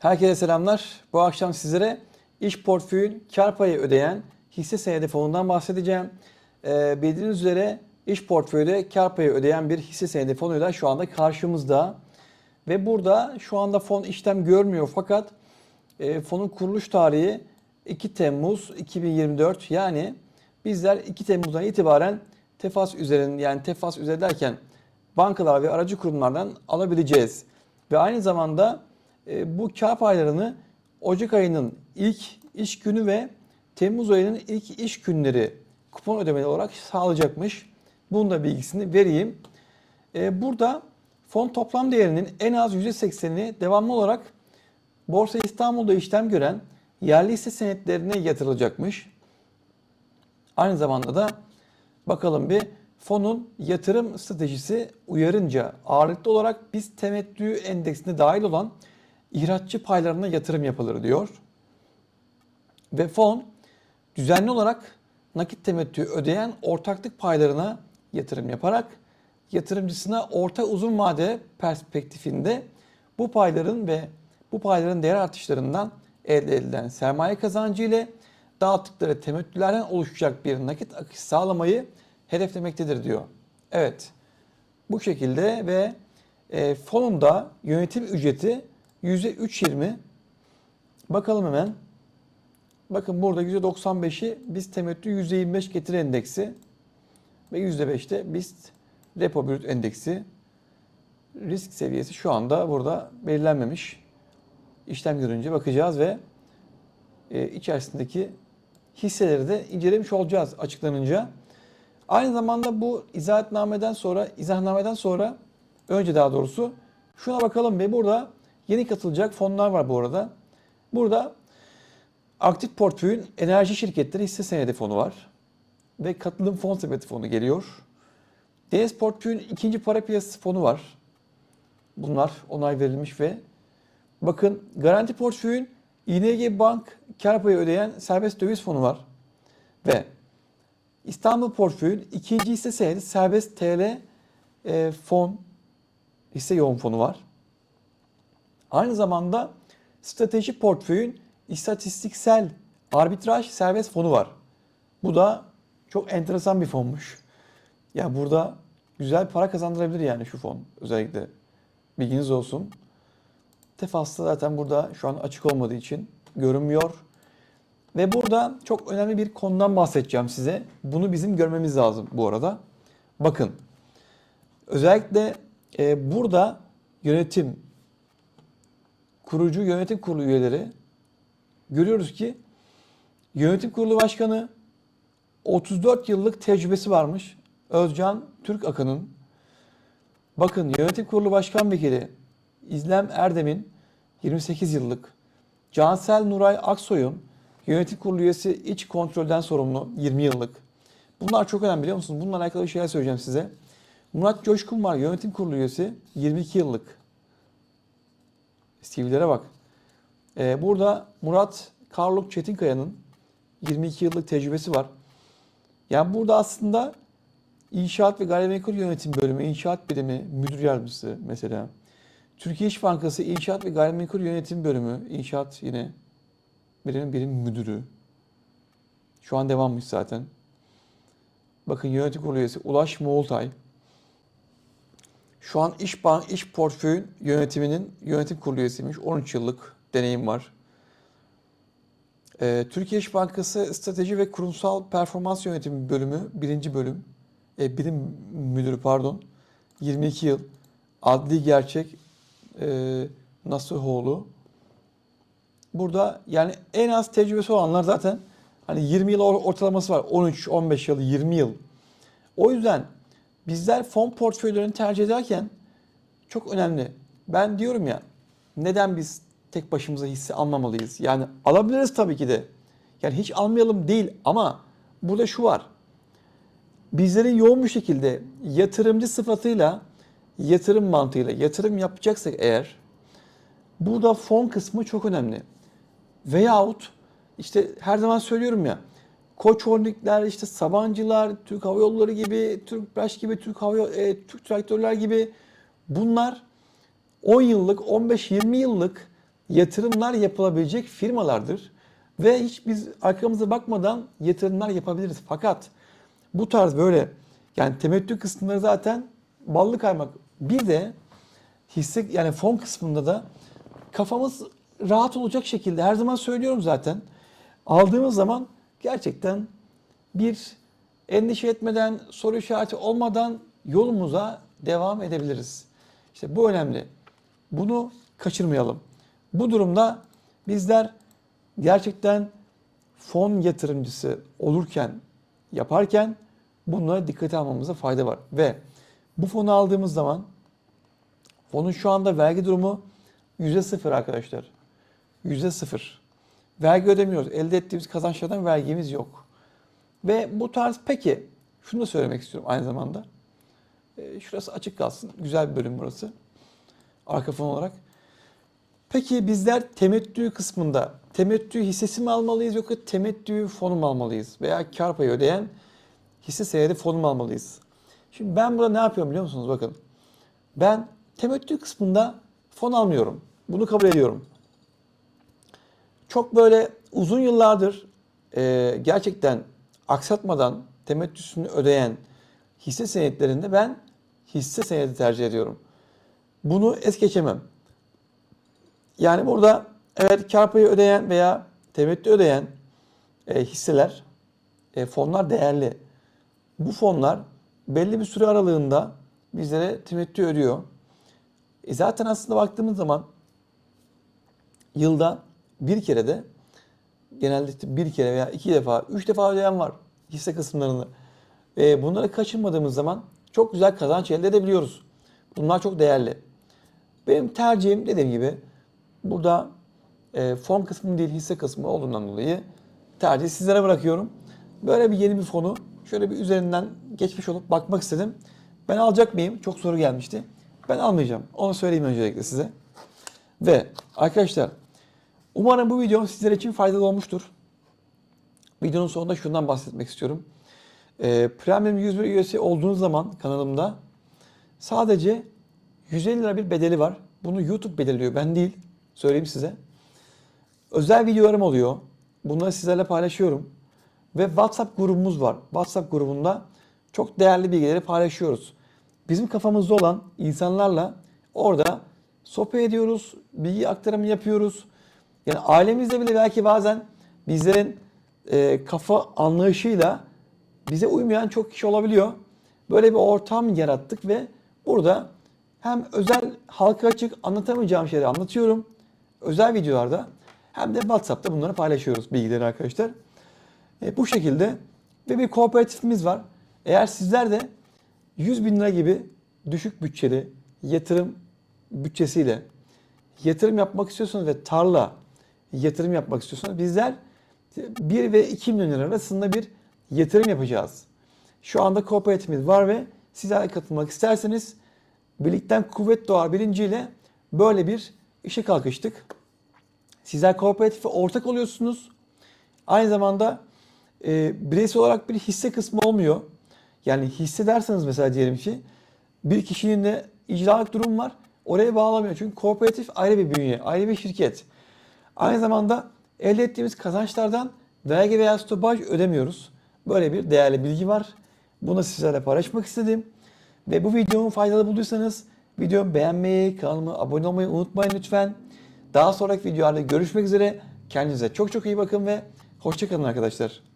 Herkese selamlar. Bu akşam sizlere iş portföyün kar payı ödeyen hisse senedi fonundan bahsedeceğim. Ee, bildiğiniz üzere iş portföyde kar payı ödeyen bir hisse senedi fonuyla şu anda karşımızda. Ve burada şu anda fon işlem görmüyor fakat e, fonun kuruluş tarihi 2 Temmuz 2024 yani bizler 2 Temmuz'dan itibaren tefas üzerinde yani tefas üzeri derken bankalar ve aracı kurumlardan alabileceğiz. Ve aynı zamanda bu kar paylarını Ocak ayının ilk iş günü ve Temmuz ayının ilk iş günleri kupon ödemeli olarak sağlayacakmış. Bunun da bilgisini vereyim. E, burada fon toplam değerinin en az %80'ini devamlı olarak Borsa İstanbul'da işlem gören yerli hisse senetlerine yatırılacakmış. Aynı zamanda da bakalım bir fonun yatırım stratejisi uyarınca ağırlıklı olarak biz temettü endeksine dahil olan ihraççı paylarına yatırım yapılır diyor. Ve fon düzenli olarak nakit temettü ödeyen ortaklık paylarına yatırım yaparak yatırımcısına orta uzun vade perspektifinde bu payların ve bu payların değer artışlarından elde edilen sermaye kazancı ile dağıttıkları temettülerden oluşacak bir nakit akış sağlamayı hedeflemektedir diyor. Evet bu şekilde ve e, fonunda yönetim ücreti %3.20 bakalım hemen. Bakın burada %95'i biz temettü %25 getiri endeksi ve %5'te BIST repo brüt endeksi risk seviyesi şu anda burada belirlenmemiş. İşlem görünce bakacağız ve e, içerisindeki hisseleri de incelemiş olacağız açıklanınca. Aynı zamanda bu izahatnameden sonra, izahnameden sonra önce daha doğrusu şuna bakalım ve burada yeni katılacak fonlar var bu arada. Burada aktif portföyün enerji şirketleri hisse senedi fonu var. Ve katılım fon sepeti fonu geliyor. Deniz portföyün ikinci para piyasası fonu var. Bunlar onay verilmiş ve bakın garanti portföyün ING Bank kar payı ödeyen serbest döviz fonu var. Ve İstanbul portföyün ikinci hisse senedi serbest TL e, fon hisse yoğun fonu var. Aynı zamanda strateji portföyün istatistiksel arbitraj serbest fonu var. Bu da çok enteresan bir fonmuş. Ya burada güzel para kazandırabilir yani şu fon özellikle. Bilginiz olsun. Tefaslı zaten burada şu an açık olmadığı için görünmüyor. Ve burada çok önemli bir konudan bahsedeceğim size. Bunu bizim görmemiz lazım bu arada. Bakın. Özellikle e, burada yönetim, kurucu yönetim kurulu üyeleri görüyoruz ki yönetim kurulu başkanı 34 yıllık tecrübesi varmış. Özcan Türk Akın'ın. Bakın yönetim kurulu başkan vekili İzlem Erdem'in 28 yıllık. Cansel Nuray Aksoy'un yönetim kurulu üyesi iç kontrolden sorumlu 20 yıllık. Bunlar çok önemli biliyor musunuz? Bununla alakalı bir şeyler söyleyeceğim size. Murat Coşkun var yönetim kurulu üyesi 22 yıllık. CV'lere bak. Ee, burada Murat Karluk Çetinkaya'nın 22 yıllık tecrübesi var. Yani burada aslında İnşaat ve Gayrimenkul Yönetim Bölümü, İnşaat Birimi Müdür Yardımcısı mesela. Türkiye İş Bankası İnşaat ve Gayrimenkul Yönetim Bölümü, İnşaat yine Birim Birim Müdürü. Şu an devammış zaten. Bakın yönetim kurulu üyesi Ulaş Moğoltay. Şu an İş Bank İş Portföyün yönetiminin yönetim kurulu üyesiymiş. 13 yıllık deneyim var. Ee, Türkiye İş Bankası Strateji ve Kurumsal Performans Yönetimi Bölümü, birinci bölüm, e, birim müdürü pardon, 22 yıl. Adli Gerçek e, Nasuhoğlu. Burada yani en az tecrübesi olanlar zaten hani 20 yıl or- ortalaması var. 13, 15 yıl, 20 yıl. O yüzden bizler fon portföylerini tercih ederken çok önemli. Ben diyorum ya neden biz tek başımıza hisse almamalıyız? Yani alabiliriz tabii ki de. Yani hiç almayalım değil ama burada şu var. Bizlerin yoğun bir şekilde yatırımcı sıfatıyla, yatırım mantığıyla yatırım yapacaksak eğer burada fon kısmı çok önemli. Veyahut işte her zaman söylüyorum ya Koç Holdingler, işte Sabancılar, Türk Hava Yolları gibi, Türkbaş gibi, Türk Hava e, Türk Traktörler gibi bunlar 10 yıllık, 15-20 yıllık yatırımlar yapılabilecek firmalardır. Ve hiç biz arkamıza bakmadan yatırımlar yapabiliriz. Fakat bu tarz böyle yani temettü kısımları zaten ballı kaymak. Bir de hisse yani fon kısmında da kafamız rahat olacak şekilde her zaman söylüyorum zaten. Aldığımız zaman gerçekten bir endişe etmeden, soru işareti olmadan yolumuza devam edebiliriz. İşte bu önemli. Bunu kaçırmayalım. Bu durumda bizler gerçekten fon yatırımcısı olurken, yaparken bunlara dikkate almamıza fayda var. Ve bu fonu aldığımız zaman fonun şu anda vergi durumu %0 arkadaşlar. %0. Vergi ödemiyoruz. Elde ettiğimiz kazançlardan vergimiz yok. Ve bu tarz peki şunu da söylemek istiyorum aynı zamanda. Ee, şurası açık kalsın. Güzel bir bölüm burası. Arka fon olarak. Peki bizler temettü kısmında temettü hissesi mi almalıyız yoksa temettü fonu mu almalıyız? Veya kar payı ödeyen hisse senedi fonu mu almalıyız? Şimdi ben burada ne yapıyorum biliyor musunuz? Bakın. Ben temettü kısmında fon almıyorum. Bunu kabul ediyorum. Çok böyle uzun yıllardır e, gerçekten aksatmadan temettüsünü ödeyen hisse senetlerinde ben hisse senedi tercih ediyorum. Bunu es geçemem. Yani burada evet kar payı ödeyen veya temettü ödeyen e, hisseler, e, fonlar değerli. Bu fonlar belli bir süre aralığında bizlere temettü ödüyor. E zaten aslında baktığımız zaman yılda bir kere de genelde bir kere veya iki defa, üç defa ödeyen var hisse kısımlarını. E, bunları kaçırmadığımız zaman çok güzel kazanç elde edebiliyoruz. Bunlar çok değerli. Benim tercihim dediğim gibi burada e, fon kısmı değil hisse kısmı olduğundan dolayı tercihi sizlere bırakıyorum. Böyle bir yeni bir fonu şöyle bir üzerinden geçmiş olup bakmak istedim. Ben alacak mıyım? Çok soru gelmişti. Ben almayacağım. Onu söyleyeyim öncelikle size. Ve arkadaşlar umarım bu videom sizler için faydalı olmuştur. Videonun sonunda şundan bahsetmek istiyorum. E, Premium 101 üyesi olduğunuz zaman kanalımda sadece 150 lira bir bedeli var. Bunu YouTube belirliyor. Ben değil. Söyleyeyim size. Özel videolarım oluyor. Bunları sizlerle paylaşıyorum. Ve WhatsApp grubumuz var. WhatsApp grubunda çok değerli bilgileri paylaşıyoruz. Bizim kafamızda olan insanlarla orada sohbet ediyoruz, bilgi aktarımı yapıyoruz. Yani ailemizde bile belki bazen bizlerin e, kafa anlayışıyla bize uymayan çok kişi olabiliyor. Böyle bir ortam yarattık ve burada hem özel halka açık anlatamayacağım şeyleri anlatıyorum. Özel videolarda hem de WhatsApp'ta bunları paylaşıyoruz bilgileri arkadaşlar. E, bu şekilde ve bir kooperatifimiz var. Eğer sizler de 100 bin lira gibi düşük bütçeli yatırım bütçesiyle yatırım yapmak istiyorsanız ve tarla yatırım yapmak istiyorsanız bizler 1 ve 2 milyon lira arasında bir yatırım yapacağız. Şu anda kooperatifimiz var ve sizler katılmak isterseniz birlikten kuvvet doğar bilinciyle böyle bir işe kalkıştık. Sizler kooperatife ortak oluyorsunuz. Aynı zamanda e, bireysel olarak bir hisse kısmı olmuyor. Yani hisse derseniz mesela diyelim ki bir kişinin de icralık durum var. Oraya bağlamıyor. Çünkü kooperatif ayrı bir bünye, ayrı bir şirket. Aynı zamanda elde ettiğimiz kazançlardan vergi veya stopaj ödemiyoruz. Böyle bir değerli bilgi var. Bunu sizlerle paylaşmak istedim. Ve bu videomu faydalı bulduysanız videomu beğenmeyi, kanalıma abone olmayı unutmayın lütfen. Daha sonraki videolarda görüşmek üzere. Kendinize çok çok iyi bakın ve hoşçakalın arkadaşlar.